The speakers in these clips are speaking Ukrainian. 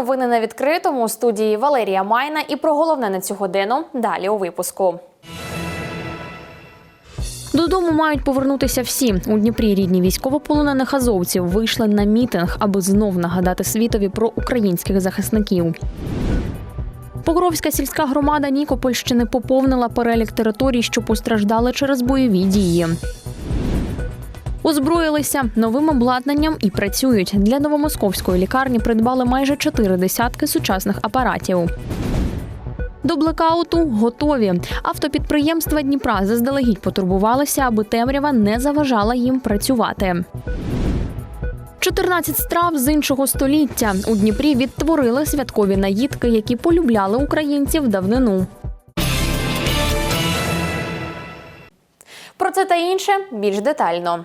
Новини на відкритому у студії Валерія Майна. І про головне на цю годину далі у випуску. Додому мають повернутися всі. У Дніпрі рідні військовополонених азовців вийшли на мітинг, аби знов нагадати світові про українських захисників. Покровська сільська громада Нікопольщини поповнила перелік територій, що постраждали через бойові дії. Озброїлися новим обладнанням і працюють. Для новомосковської лікарні придбали майже чотири десятки сучасних апаратів. До блекауту готові. Автопідприємства Дніпра заздалегідь потурбувалися, аби темрява не заважала їм працювати. 14 страв з іншого століття у Дніпрі відтворили святкові наїдки, які полюбляли українців давнину. Про це та інше більш детально.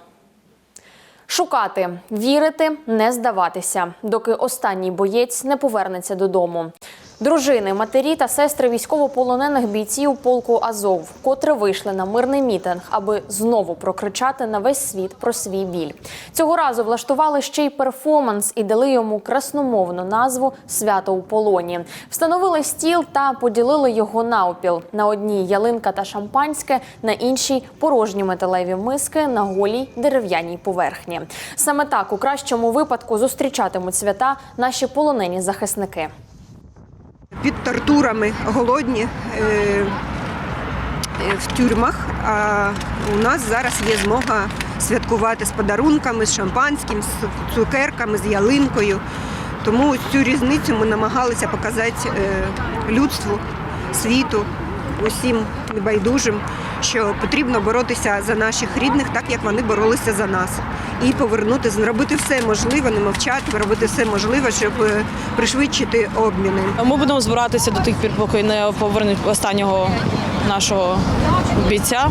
Шукати, вірити, не здаватися, доки останній боєць не повернеться додому. Дружини, матері та сестри військовополонених бійців полку Азов, котре вийшли на мирний мітинг, аби знову прокричати на весь світ про свій біль. Цього разу влаштували ще й перформанс і дали йому красномовну назву Свято у полоні. Встановили стіл та поділили його навпіл. На одній ялинка та шампанське, на іншій порожні металеві миски на голій дерев'яній поверхні. Саме так у кращому випадку зустрічатимуть свята наші полонені захисники. Під тортурами голодні е, е, в тюрмах. А у нас зараз є змога святкувати з подарунками, з шампанським, з цукерками, з ялинкою. Тому цю різницю ми намагалися показати е, людству, світу, усім небайдужим, що потрібно боротися за наших рідних, так як вони боролися за нас. І повернути, зробити все можливе, не мовчати, робити все можливе, щоб е, пришвидшити обміни. Ми будемо збиратися до тих пір, поки не повернуть останнього нашого бійця.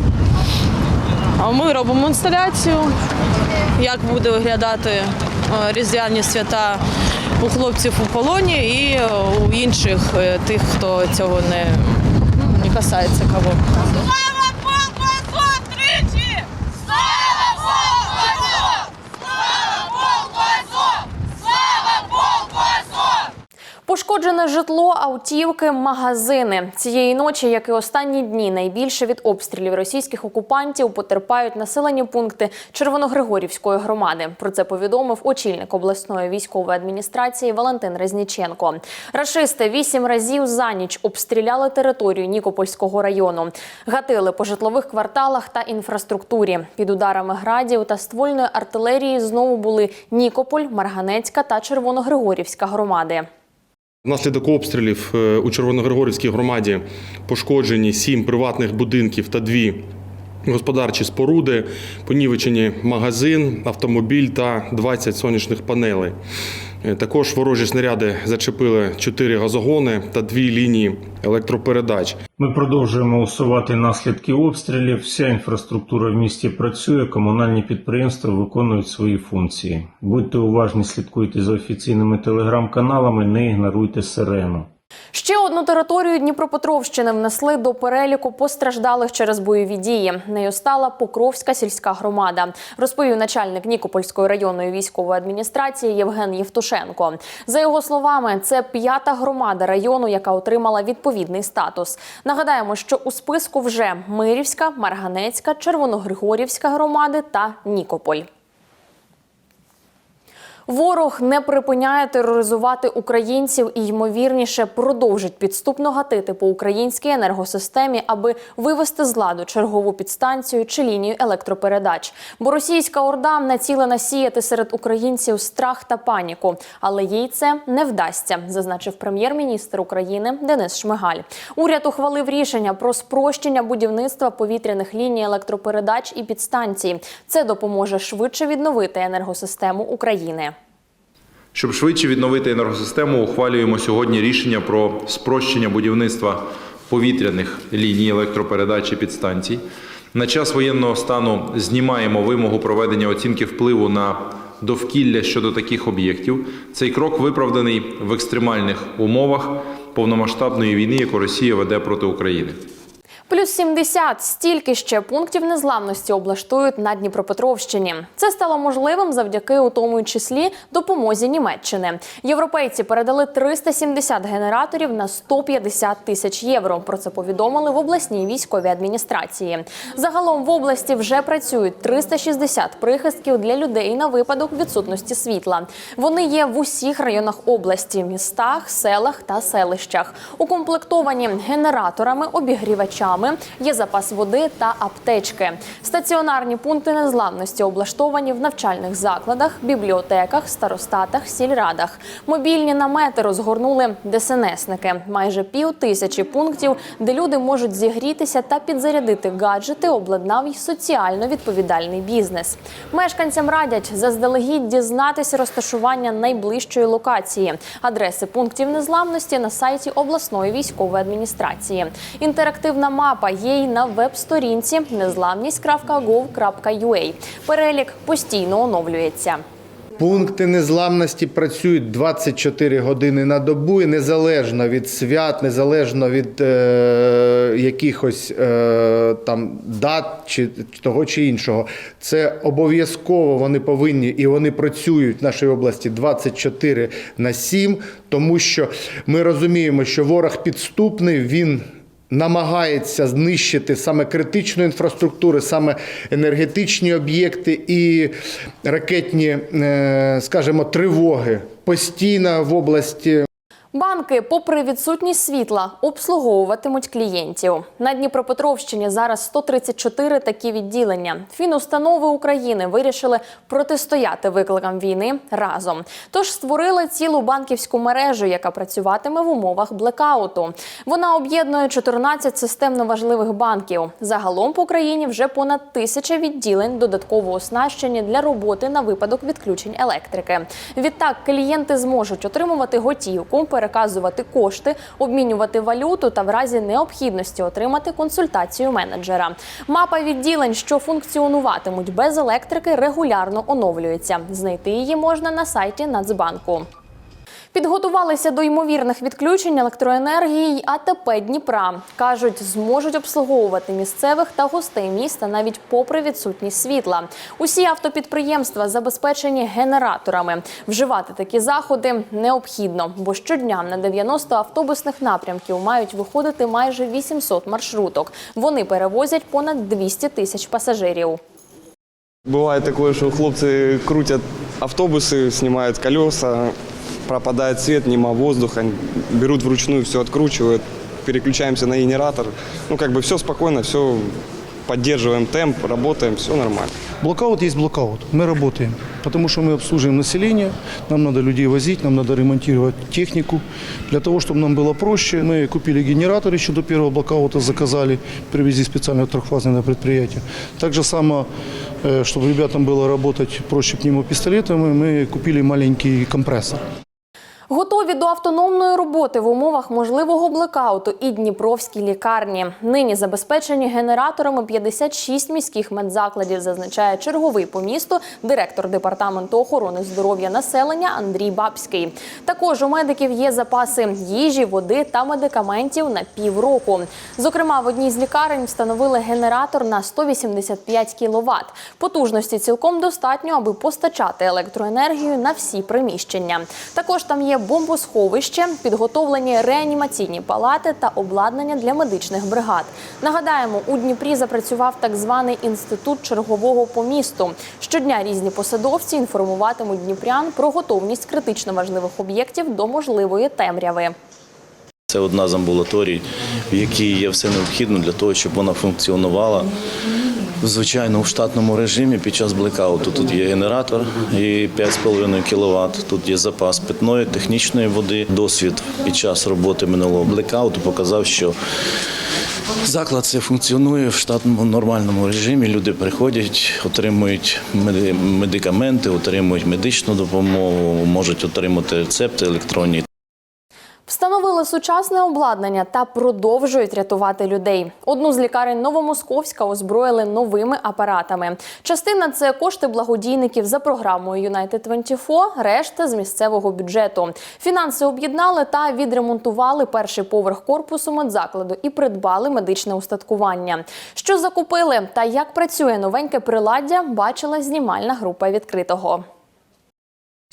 А ми робимо інсталяцію, як буде виглядати е, різдвяні свята у хлопців у полоні і е, у інших тих, хто цього не, не касається кого. Пошкоджене житло, автівки, магазини цієї ночі, як і останні дні, найбільше від обстрілів російських окупантів потерпають населені пункти Червоногригорівської громади. Про це повідомив очільник обласної військової адміністрації Валентин Резніченко. Рашисти вісім разів за ніч обстріляли територію Нікопольського району, гатили по житлових кварталах та інфраструктурі. Під ударами градів та ствольної артилерії знову були Нікополь, Марганецька та Червоногригорівська громади. Внаслідок обстрілів е, у Червоногригорівській громаді пошкоджені сім приватних будинків та дві господарчі споруди, понівечені магазин, автомобіль та 20 сонячних панелей. Е, Також ворожі снаряди зачепили чотири газогони та дві лінії електропередач. Ми продовжуємо усувати наслідки обстрілів. Вся інфраструктура в місті працює, комунальні підприємства виконують свої функції. Будьте уважні, слідкуйте за офіційними телеграм-каналами, не ігноруйте сирену. Ще одну територію Дніпропетровщини внесли до переліку постраждалих через бойові дії. Нею стала Покровська сільська громада, розповів начальник Нікопольської районної військової адміністрації Євген Євтушенко. За його словами, це п'ята громада району, яка отримала відповідний статус. Нагадаємо, що у списку вже Мирівська, Марганецька, Червоногригорівська громади та Нікополь. Ворог не припиняє тероризувати українців і ймовірніше продовжить підступно гатити по українській енергосистемі, аби вивести з ладу чергову підстанцію чи лінію електропередач. Бо російська орда націлена сіяти серед українців страх та паніку, але їй це не вдасться, зазначив прем'єр-міністр України Денис Шмигаль. Уряд ухвалив рішення про спрощення будівництва повітряних ліній електропередач і підстанцій. Це допоможе швидше відновити енергосистему України. Щоб швидше відновити енергосистему, ухвалюємо сьогодні рішення про спрощення будівництва повітряних ліній електропередач і підстанцій. На час воєнного стану знімаємо вимогу проведення оцінки впливу на довкілля щодо таких об'єктів. Цей крок виправданий в екстремальних умовах повномасштабної війни, яку Росія веде проти України. Плюс 70 – стільки ще пунктів незламності облаштують на Дніпропетровщині. Це стало можливим завдяки у тому числі допомозі Німеччини. Європейці передали 370 генераторів на 150 тисяч євро. Про це повідомили в обласній військовій адміністрації. Загалом в області вже працюють 360 прихистків для людей на випадок відсутності світла. Вони є в усіх районах області, містах, селах та селищах. Укомплектовані генераторами, обігрівачами, є запас води та аптечки. Стаціонарні пункти незламності облаштовані в навчальних закладах, бібліотеках, старостатах, сільрадах. Мобільні намети розгорнули ДСНСники. Майже пів тисячі пунктів, де люди можуть зігрітися та підзарядити гаджети, обладнав й соціально відповідальний бізнес. Мешканцям радять заздалегідь дізнатися розташування найближчої локації, адреси пунктів незламності на сайті обласної військової адміністрації. Інтерактивна мапа є й на веб-сторінці незламність.gov.ua. Перелік постійно оновлюється. Пункти незламності працюють 24 години на добу і незалежно від свят, незалежно від е, якихось е, там дат чи того чи іншого. Це обов'язково вони повинні і вони працюють в нашій області 24 на 7, тому що ми розуміємо, що ворог підступний, він намагається знищити саме критичну інфраструктуру, саме енергетичні об'єкти і ракетні, е, скажімо, тривоги постійно в області Банки, попри відсутність світла, обслуговуватимуть клієнтів. На Дніпропетровщині зараз 134 такі відділення. Фінустанови України вирішили протистояти викликам війни разом. Тож створили цілу банківську мережу, яка працюватиме в умовах блекауту. Вона об'єднує 14 системно важливих банків. Загалом по країні вже понад тисяча відділень додатково оснащені для роботи на випадок відключень електрики. Відтак клієнти зможуть отримувати готівку, переказувати кошти, обмінювати валюту та в разі необхідності отримати консультацію менеджера. Мапа відділень, що функціонуватимуть без електрики, регулярно оновлюється. Знайти її можна на сайті Нацбанку. Підготувалися до ймовірних відключень електроенергії й АТП Дніпра. Кажуть, зможуть обслуговувати місцевих та гостей міста навіть попри відсутність світла. Усі автопідприємства забезпечені генераторами. Вживати такі заходи необхідно, бо щодня на 90 автобусних напрямків мають виходити майже 800 маршруток. Вони перевозять понад 200 тисяч пасажирів. Бывает такое, что хлопцы крутят автобусы, снимают колеса, пропадает свет, нема воздуха, берут вручную, все откручивают, переключаемся на генератор. Ну, как бы все спокойно, все поддерживаем темп, работаем, все нормально. Блокаут есть блокаут. Мы работаем, потому что мы обслуживаем население, нам надо людей возить, нам надо ремонтировать технику. Для того, чтобы нам было проще, мы купили генератор еще до первого блокаута, заказали, привезли специально трехфазное на предприятие. Так же само, э, чтобы ребятам было работать проще пневмопистолетами, мы купили маленький компрессор. Готові до автономної роботи в умовах можливого блекауту і Дніпровській лікарні. Нині забезпечені генераторами 56 міських медзакладів, зазначає черговий по місту директор департаменту охорони здоров'я населення Андрій Бабський. Також у медиків є запаси їжі, води та медикаментів на півроку. Зокрема, в одній з лікарень встановили генератор на 185 кВт. Потужності цілком достатньо, аби постачати електроенергію на всі приміщення. Також там є бомбосховище, підготовлені реанімаційні палати та обладнання для медичних бригад. Нагадаємо, у Дніпрі запрацював так званий інститут чергового по місту. Щодня різні посадовці інформуватимуть дніпрян про готовність критично важливих об'єктів до можливої темряви. Це одна з амбулаторій, в якій є все необхідне для того, щоб вона функціонувала. Звичайно, у штатному режимі під час блекауту тут є генератор і 5,5 кВт. Тут є запас питної, технічної води. Досвід під час роботи минулого блекауту показав, що заклад це функціонує в штатному нормальному режимі. Люди приходять, отримують меди- медикаменти, отримують медичну допомогу, можуть отримати рецепти електронні. Встановили сучасне обладнання та продовжують рятувати людей. Одну з лікарень Новомосковська озброїли новими апаратами. Частина це кошти благодійників за програмою United 24, решта з місцевого бюджету. Фінанси об'єднали та відремонтували перший поверх корпусу медзакладу і придбали медичне устаткування. Що закупили та як працює новеньке приладдя, бачила знімальна група відкритого.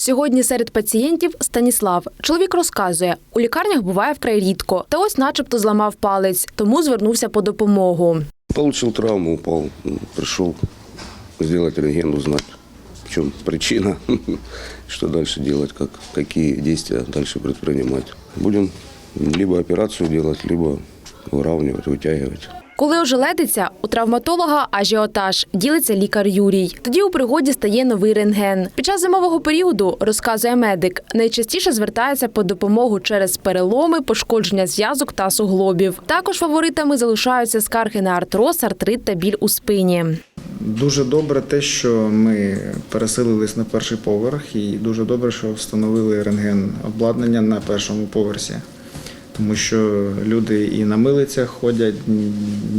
Сьогодні серед пацієнтів Станіслав. Чоловік розказує, у лікарнях буває вкрай рідко, та ось, начебто, зламав палець, тому звернувся по допомогу. Получил травму, упал, м, пришел сделать рентген, узнать, в чем причина, что дальше делать, как, какие действия дальше предпринимать. Будем либо операцию делать, либо выравнивать, вытягивать. Коли ожеледиться, у травматолога ажіотаж ділиться лікар Юрій. Тоді у пригоді стає новий рентген. Під час зимового періоду розказує медик. Найчастіше звертається по допомогу через переломи, пошкодження зв'язок та суглобів. Також фаворитами залишаються скарги на артроз, артрит та біль у спині. Дуже добре те, що ми переселились на перший поверх, і дуже добре, що встановили рентген обладнання на першому поверсі. Тому що люди і на милицях ходять,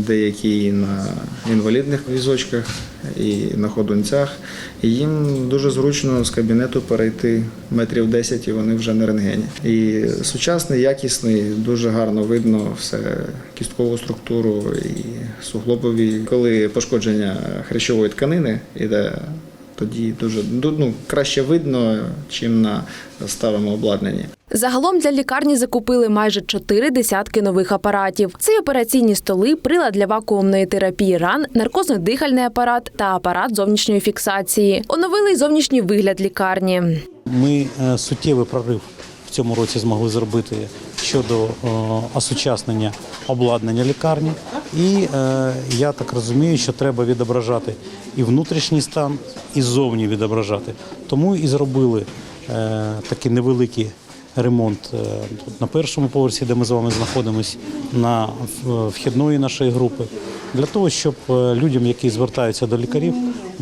деякі і на інвалідних візочках, і на ходунцях. І їм дуже зручно з кабінету перейти метрів 10 і вони вже на рентгені. І сучасний, якісний, дуже гарно видно все кісткову структуру і суглобові. Коли пошкодження хрящової тканини іде, тоді дуже ну, краще видно, чим на старому обладнанні. Загалом для лікарні закупили майже чотири десятки нових апаратів. Це й операційні столи, прилад для вакуумної терапії ран, наркозно-дихальний апарат та апарат зовнішньої фіксації. Оновили й зовнішній вигляд лікарні. Ми е, суттєвий прорив цьому році змогли зробити щодо е, осучаснення обладнання лікарні. І е, я так розумію, що треба відображати і внутрішній стан, і зовні відображати. Тому і зробили е, такий невеликий ремонт на першому поверсі, де ми з вами знаходимося, на вхідної нашої групи, для того, щоб людям, які звертаються до лікарів,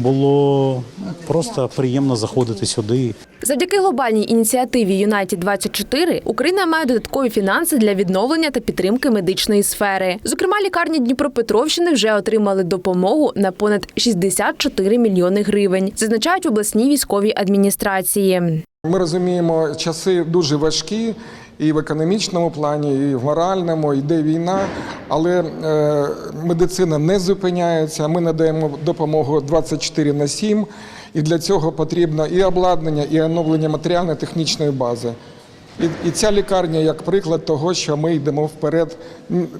було просто приємно заходити сюди Завдяки глобальній ініціативі United 24 Україна має додаткові фінанси для відновлення та підтримки медичної сфери. Зокрема, лікарні Дніпропетровщини вже отримали допомогу на понад 64 мільйони гривень, зазначають в обласній військовій адміністрації. Ми розуміємо, часи дуже важкі і в економічному плані, і в моральному, йде війна, але е, медицина не зупиняється. Ми надаємо допомогу 24 на 7, і для цього потрібно і обладнання, і оновлення матеріально-технічної бази. І, і ця лікарня як приклад того, що ми йдемо вперед,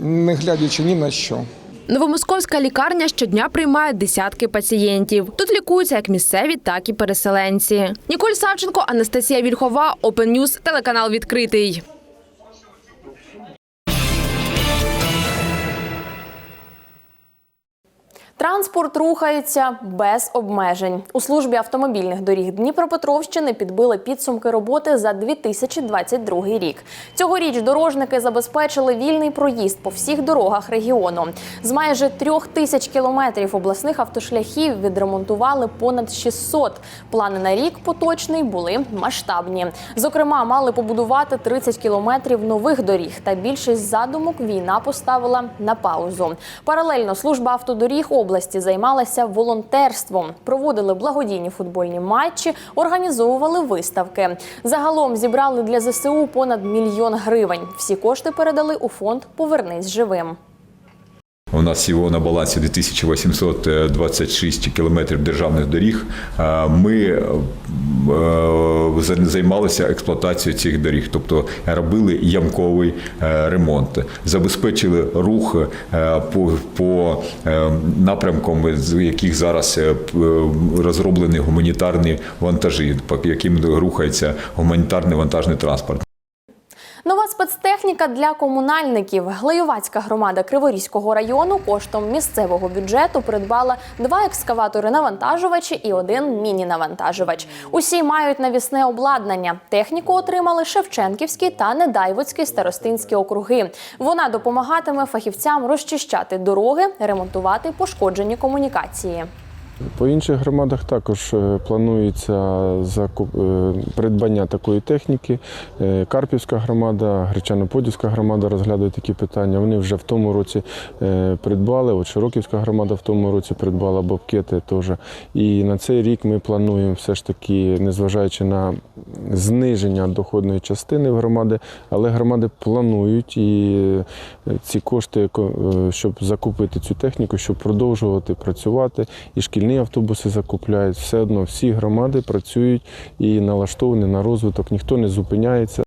не глядячи ні на що. Новомосковська лікарня щодня приймає десятки пацієнтів. Тут лікуються як місцеві, так і переселенці. Ніколь Савченко, Анастасія Вільхова, Open News, телеканал відкритий. Транспорт рухається без обмежень. У службі автомобільних доріг Дніпропетровщини підбили підсумки роботи за 2022 рік. Цьогоріч дорожники забезпечили вільний проїзд по всіх дорогах регіону. З майже трьох тисяч кілометрів обласних автошляхів відремонтували понад 600. Плани на рік поточний були масштабні. Зокрема, мали побудувати 30 кілометрів нових доріг. Та більшість задумок війна поставила на паузу. Паралельно служба автодоріг області займалася волонтерством, проводили благодійні футбольні матчі, організовували виставки. Загалом зібрали для ЗСУ понад мільйон гривень. Всі кошти передали у фонд Повернись живим. У нас всього на балансі 2826 кілометрів державних доріг. Е, Ми е, займалися експлуатацією цих доріг, тобто робили ямковий е, ремонт, забезпечили рух е, по, по е, напрямкам, з яких зараз е, розроблені гуманітарні вантажі, по яким рухається гуманітарний вантажний транспорт. Нова спецтехніка для комунальників. Глеювацька громада Криворізького району коштом місцевого бюджету придбала два екскаватори-навантажувачі і один міні-навантажувач. Усі мають навісне обладнання. Техніку отримали Шевченківський та Недайвоцький старостинські округи. Вона допомагатиме фахівцям розчищати дороги, ремонтувати пошкоджені комунікації. По інших громадах також е, планується закуп... е, придбання такої техніки. Е, Карпівська громада, Гречано-Подільська громада розглядає такі питання. Вони вже в тому році придбали. От Широківська громада в тому році придбала бобкети теж. І на цей рік ми плануємо все ж таки, незважаючи на зниження доходної частини в громади, але громади планують і ці кошти, щоб закупити цю техніку, щоб продовжувати працювати. І шкільні автобуси закупляють. Все одно всі громади працюють і налаштовані на розвиток, ніхто не зупиняється.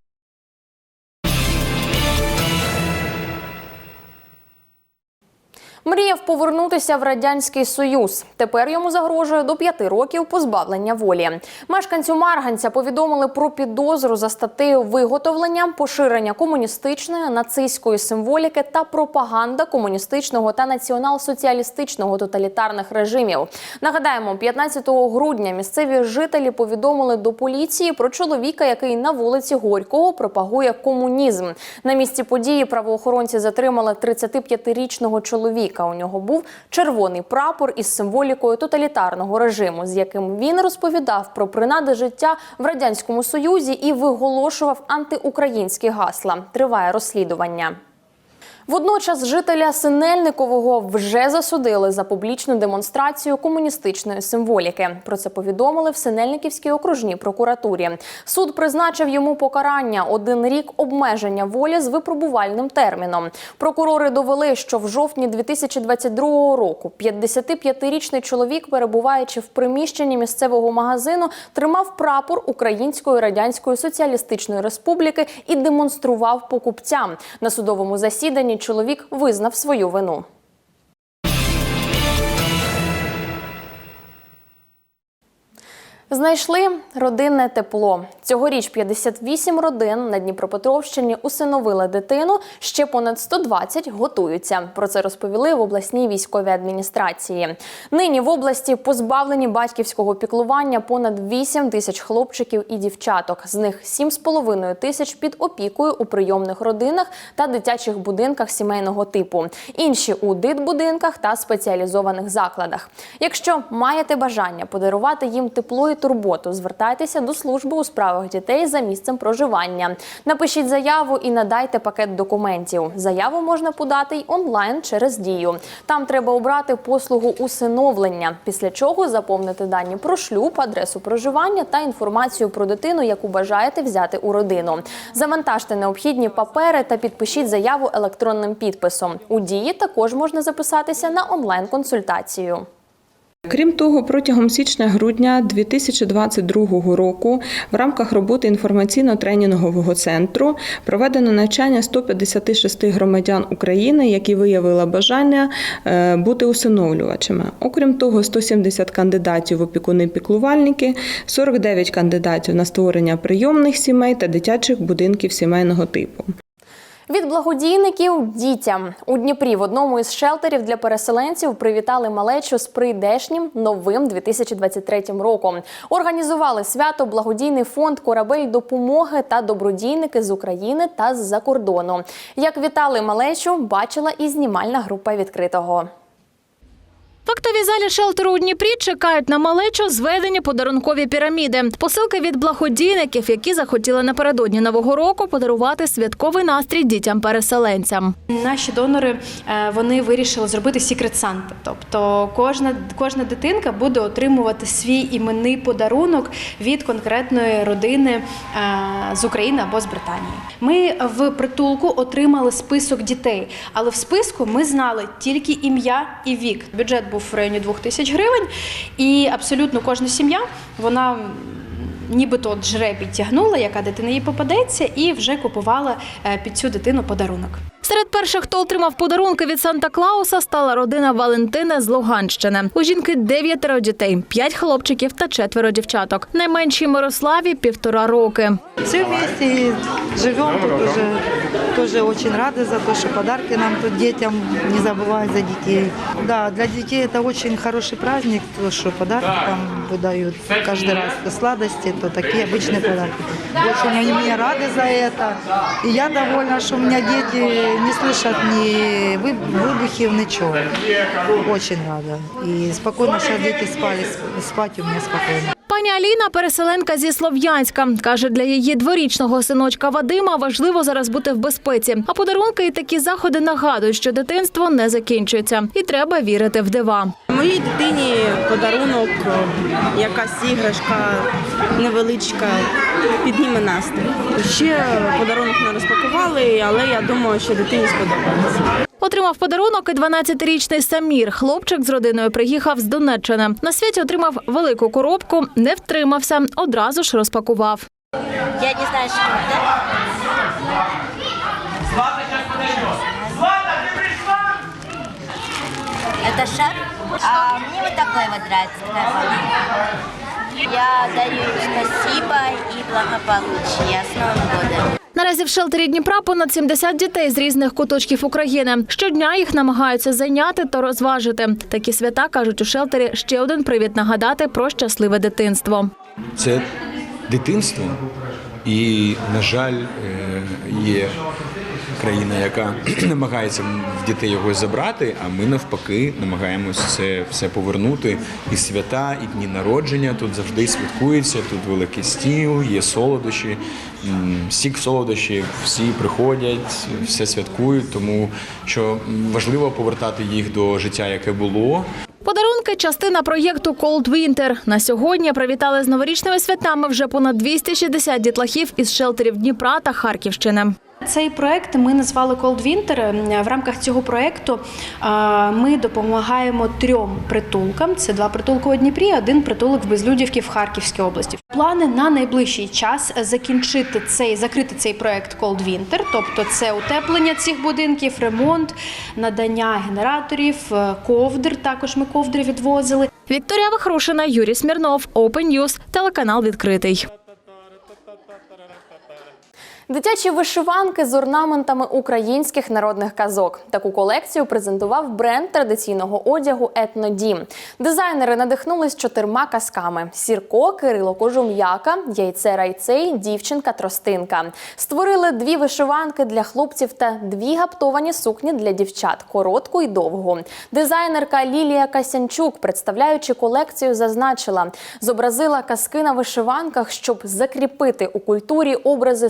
Мріяв повернутися в радянський союз. Тепер йому загрожує до п'яти років позбавлення волі. Мешканцю Марганця повідомили про підозру за статтею виготовлення, поширення комуністичної, нацистської символіки та пропаганда комуністичного та націонал-соціалістичного тоталітарних режимів. Нагадаємо, 15 грудня місцеві жителі повідомили до поліції про чоловіка, який на вулиці Горького пропагує комунізм. На місці події правоохоронці затримали 35-річного чоловіка. У нього був червоний прапор із символікою тоталітарного режиму, з яким він розповідав про принади життя в радянському союзі і виголошував антиукраїнські гасла. Триває розслідування. Водночас жителя Синельникового вже засудили за публічну демонстрацію комуністичної символіки. Про це повідомили в Синельниківській окружній прокуратурі. Суд призначив йому покарання один рік обмеження волі з випробувальним терміном. Прокурори довели, що в жовтні 2022 року 55-річний чоловік, перебуваючи в приміщенні місцевого магазину, тримав прапор Української радянської соціалістичної республіки і демонстрував покупцям. На судовому засіданні чоловік визнав свою вину. Знайшли родинне тепло. Цьогоріч 58 родин на Дніпропетровщині усиновили дитину. Ще понад 120 готуються. Про це розповіли в обласній військовій адміністрації. Нині в області позбавлені батьківського піклування понад 8 тисяч хлопчиків і дівчаток. З них 7,5 тисяч під опікою у прийомних родинах та дитячих будинках сімейного типу. Інші у дитбудинках та спеціалізованих закладах. Якщо маєте бажання подарувати їм тепло і турботу, звертайтеся до служби у справах дітей за місцем проживання. Напишіть заяву і надайте пакет документів. Заяву можна подати й онлайн через дію. Там треба обрати послугу усиновлення, після чого заповнити дані про шлюб, адресу проживання та інформацію про дитину, яку бажаєте взяти у родину. Завантажте необхідні папери та підпишіть заяву електронним підписом. У дії також можна записатися на онлайн-консультацію. Крім того, протягом січня-грудня 2022 року в рамках роботи інформаційно-тренінгового центру проведено навчання 156 громадян України, які виявили бажання е, бути усиновлювачами. Окрім того, 170 кандидатів в опікуни-піклувальники, 49 кандидатів на створення прийомних сімей та дитячих будинків сімейного типу. Від благодійників дітям у Дніпрі в одному із шелтерів для переселенців привітали малечу з прийдешнім новим 2023 роком. Організували свято благодійний фонд Корабель допомоги та добродійники з України та з-за кордону. Як вітали малечу, бачила і знімальна група відкритого. В актовій залі шелтеру у Дніпрі чекають на малечу зведені подарункові піраміди. Посилки від благодійників, які захотіли напередодні нового року подарувати святковий настрій дітям-переселенцям. Наші донори е, вони вирішили зробити Secret Santa. Тобто кожна, кожна дитинка буде отримувати свій іменний подарунок від конкретної родини е, з України або з Британії. Ми в притулку отримали список дітей, але в списку ми знали тільки ім'я і вік. Бюджет був в районі 2 тисяч гривень, і абсолютно кожна сім'я вона нібито жребій тягнула, яка дитина їй попадеться, і вже купувала е, під цю дитину подарунок. Серед перших, хто отримав подарунки від Санта Клауса, стала родина Валентини з Луганщини. У жінки дев'ятеро дітей, п'ять хлопчиків та четверо дівчаток. Найменшій Мирославі півтора роки. Все вместе живем тут уже. Тоже очень рады за то, что подарки нам тут детям не забывают за детей. Да, для детей это очень хороший праздник, то, что подарки там выдают каждый раз. То сладости, то такие обычные подарки. Очень они мне рады за это. И я довольна, что у меня дети не слышат ни вы- выбухів, ничего. Очень рада. И спокойно, что дети спали, спать у меня спокойно. Пані Аліна, переселенка зі Слов'янська, каже, для її дворічного синочка Вадима важливо зараз бути в безпеці. А подарунки і такі заходи нагадують, що дитинство не закінчується, і треба вірити в дива. Моїй дитині подарунок, якась іграшка невеличка, підніме настрій. Ще подарунок не розпакували, але я думаю, що дитині сподобається. Отримав подарунок і 12-річний Самір. Хлопчик з родиною приїхав з Донеччини. На світі отримав велику коробку, не втримався, одразу ж розпакував. Я не знаю, что это. Это шар? А мне вот такой вот нравится. такая банка. Я даю им спасибо и благополучия с Новым годом. Наразі в шелтері Дніпра понад 70 дітей з різних куточків України. Щодня їх намагаються зайняти та розважити. Такі свята кажуть у шелтері ще один привід нагадати про щасливе дитинство. Це дитинство, і, на жаль, е, є країна, яка намагається в дітей його забрати, а ми навпаки намагаємося це все повернути. І свята, і дні народження тут завжди святкуються. Тут великий стіл, є солодощі, сік солодощі, всі приходять, все святкують, тому що важливо повертати їх до життя, яке було. Подарунки частина проєкту Cold Winter. На сьогодні привітали з новорічними святами вже понад 260 дітлахів із шелтерів Дніпра та Харківщини. Цей проект ми назвали Cold Winter. В рамках цього проекту ми допомагаємо трьом притулкам. Це два притулки у Дніпрі, один притулок в Безлюдівці в Харківській області. Плани на найближчий час закінчити цей закрити цей проект Cold Winter, тобто це утеплення цих будинків, ремонт, надання генераторів, е, ковдр. Також ми ковдри відвозили. Вікторія Вахрушина, Юрій Смірнов, Open News, телеканал відкритий. Дитячі вишиванки з орнаментами українських народних казок. Таку колекцію презентував бренд традиційного одягу Етнодім. Дизайнери надихнулись чотирма казками: Сірко, Кирило Кожум'яка, Яйце Райцей, Дівчинка Тростинка. Створили дві вишиванки для хлопців та дві гаптовані сукні для дівчат коротку і довгу. Дизайнерка Лілія Касянчук, представляючи колекцію, зазначила, зобразила казки на вишиванках, щоб закріпити у культурі образи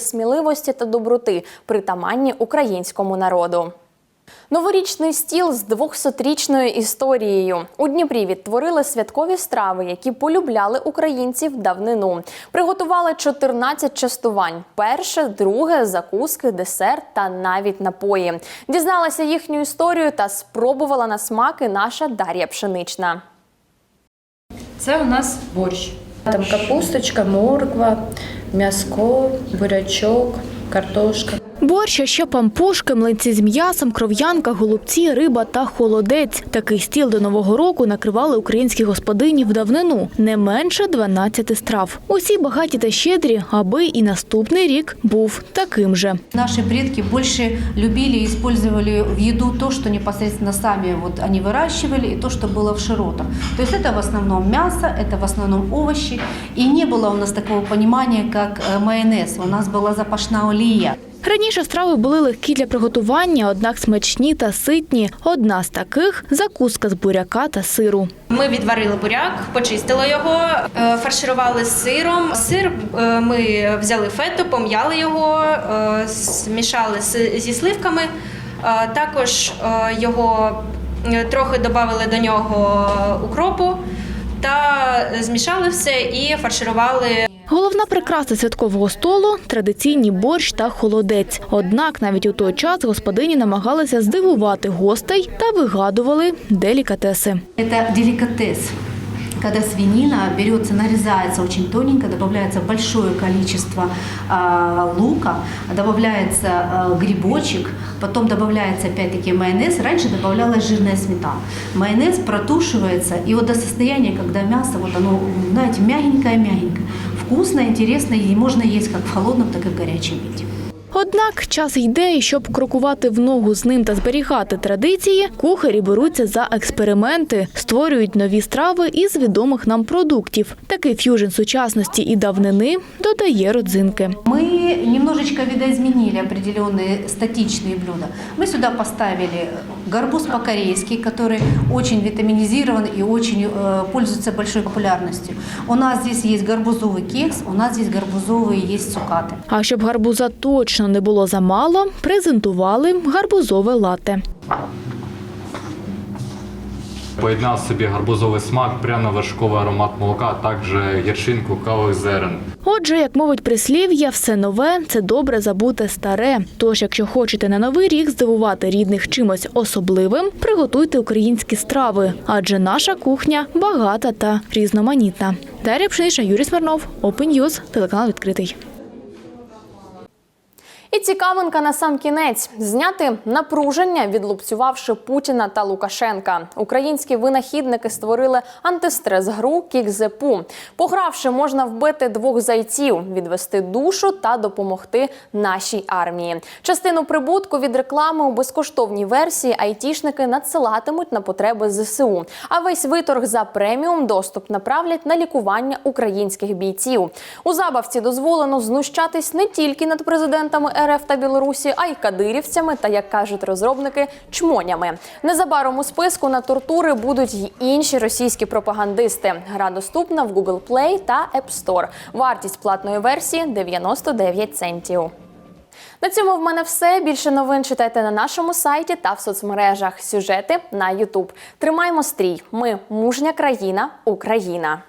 сміливості та доброти, притаманні українському народу. Новорічний стіл з 200-річною історією. У Дніпрі відтворили святкові страви, які полюбляли українців давнину. Приготували 14 частувань: перше, друге, закуски, десерт та навіть напої. Дізналася їхню історію та спробувала на смаки наша Дар'я Пшенична. Це у нас борщ. Там капусточка, морква, м'яско, бурячок, картошка. Борщ, а ще пампушки, млинці з м'ясом, кров'янка, голубці, риба та холодець. Такий стіл до нового року накривали українські господині в давнину. Не менше 12 страв. Усі багаті та щедрі, аби і наступний рік був таким же. Наши предки больше любили и использовали в еду то, что непосредственно сами вот они выращивали, и то, что было в широтах. То есть это в основном мясо, это в основном овощи. И не было у нас такого понимания, как э, майонез. У нас была запашна олія. Раніше страви були легкі для приготування, однак смачні та ситні. Одна з таких закуска з буряка та сиру. Ми відварили буряк, почистили його, е, фарширували сиром. Сир е, ми взяли фету, пом'яли його, е, змішали зі сливками. Також його трохи додали до нього укропу та змішали все і фарширували. Головна прикраса святкового столу традиційні борщ та холодець. Однак навіть у той час господині намагалися здивувати гостей та вигадували делікатеси. Это деликатес. Когда свинина берется, нарезается очень тоненько, добавляется большое количество а, лука, добавляется а, грибочек, потом добавляется опять-таки майонез. Раньше добавлялась жирная сметана. Майонез протушивается, и вот до состояния, когда мясо, вот оно, знаете, мягенькое-мягенькое. Вкусно, интересно, и можно есть как в холодном, так и в горячем виде. Однак час йде, і щоб крокувати в ногу з ним та зберігати традиції, кухарі беруться за експерименти, створюють нові страви із відомих нам продуктів. Такий ф'южн сучасності і давнини додає родзинки. Мы немножечко видоизменили определенные статичные блюда. Мы сюда поставили горбуз по-корейски, который очень витаминизирован и очень э, пользуется большой популярностью. У нас здесь есть горбузовый кекс, у нас здесь горбузовые есть цукаты. А щоб гарбуза точно не було замало, презентували гарбузове лате. Поєднав собі гарбузовий смак, пряно-вершковий аромат молока, а також гірчинку кавових зерен. Отже, як мовить прислів'я, все нове це добре забуте старе. Тож, якщо хочете на новий рік здивувати рідних чимось особливим, приготуйте українські страви, адже наша кухня багата та різноманітна. Дар'я Пшенична, Юрій Смирнов, Open News, телеканал відкритий. І цікавинка на сам кінець зняти напруження, відлупцювавши Путіна та Лукашенка. Українські винахідники створили антистрес-гру Кікзепу. Погравши, можна вбити двох зайців, відвести душу та допомогти нашій армії. Частину прибутку від реклами у безкоштовній версії айтішники надсилатимуть на потреби ЗСУ. А весь виторг за преміум доступ направлять на лікування українських бійців. У забавці дозволено знущатись не тільки над президентами РФ та Білорусі, а й кадирівцями та, як кажуть розробники, чмонями. Незабаром у списку на тортури будуть й інші російські пропагандисти. Гра доступна в Google Play та App Store. Вартість платної версії 99 центів. На цьому в мене все. Більше новин читайте на нашому сайті та в соцмережах. Сюжети на YouTube. Тримаймо стрій. Ми мужня країна, Україна.